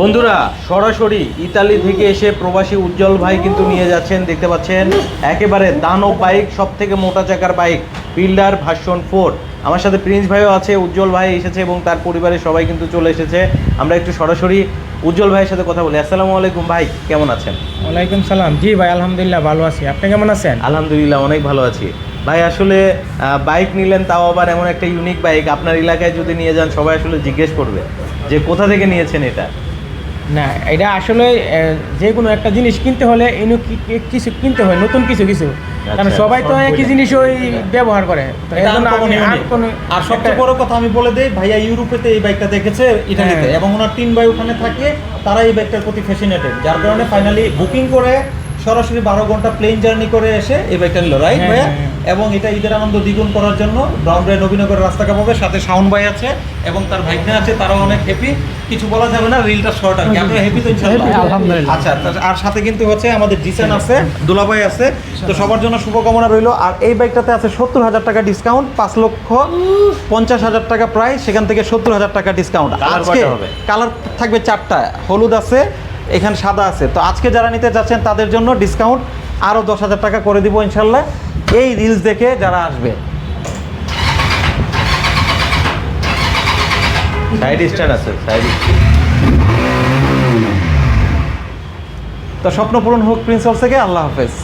বন্ধুরা সরাসরি ইতালি থেকে এসে প্রবাসী উজ্জ্বল ভাই কিন্তু নিয়ে যাচ্ছেন দেখতে পাচ্ছেন? একেবারে দানব বাইক সব থেকে মোটা চাকার বাইক বিল্ডার ভার্সন ফোর। আমার সাথে প্রিন্স ভাইও আছে উজ্জ্বল ভাই এসেছে এবং তার পরিবারের সবাই কিন্তু চলে এসেছে। আমরা একটু সরাসরি উজ্জ্বল ভাইয়ের সাথে কথা বলি। আসসালামু আলাইকুম ভাই কেমন আছেন? ওয়ালাইকুম সালাম। জি ভাই আলহামদুলিল্লাহ ভালো আছি। আপনি কেমন আছেন? আলহামদুলিল্লাহ অনেক ভালো আছি। ভাই আসলে বাইক নিলেন তাও আবার এমন একটা ইউনিক বাইক। আপনার এলাকায় যদি নিয়ে যান সবাই আসলে জিজ্ঞেস করবে যে কোথা থেকে নিয়েছেন এটা? না এটা আসলে যে কোনো একটা জিনিস কিনতে হলে এনু কিছু কিনতে হয় নতুন কিছু কিছু কারণ আচ্ছা, সবাই তো একই। জিনিস ওই ব্যবহার করে আর। সবচেয়ে বড় কথা আমি বলে দেই ভাইয়া ইউরোপেতে এই বাইকটা দেখেছে ইটালিতে হ্যাঁ। এবং ওনার তিন ভাই ওখানে থাকে তারা এই বাইকটার প্রতি ফ্যাসিনেটেড যার কারণে ফাইনালি বুকিং করে সরাসরি বারো ঘণ্টা প্লেন জার্নি করে এসে এই বাইকটা নিল রাইট হ্যাঁ, ভাইয়া? হ্যাঁ, এবং এটা ঈদের আনন্দ দ্বিগুণ করার জন্য ব্রাউন রায় নবীনগরের রাস্তা কাপাবে সাথে শাওন ভাই আছে এবং তার ভাইগনা আছে তারাও অনেক হ্যাপি কিছু বলা যাবে না রিলটা শর্ট আর কি। আপনারা হ্যাপি তো আলহামদুলিল্লাহ। আচ্ছা আর সাথে কিন্তু হচ্ছে আমাদের জিসান আছে দুলাভাই আছে। তো সবার জন্য শুভকামনা রইল। আর এই বাইকটাতে আছে সত্তর হাজার টাকা ডিসকাউন্ট পাঁচ লক্ষ পঞ্চাশ হাজার টাকা প্রায় সেখান থেকে সত্তর হাজার টাকা ডিসকাউন্ট আজকে কালার থাকবে চারটা। হলুদ আছে এখানে সাদা আছে। তো আজকে যারা নিতে যাচ্ছেন তাদের জন্য ডিসকাউন্ট আরও দশ হাজার টাকা করে দিব ইনশাল্লাহ। এই রিলস দেখে যারা আসবে। সাইড স্ট্যান্ড আছে সাইড তো স্বপ্ন পূরণ হোক প্রিন্সিপাল থেকে আল্লাহ হাফেজ।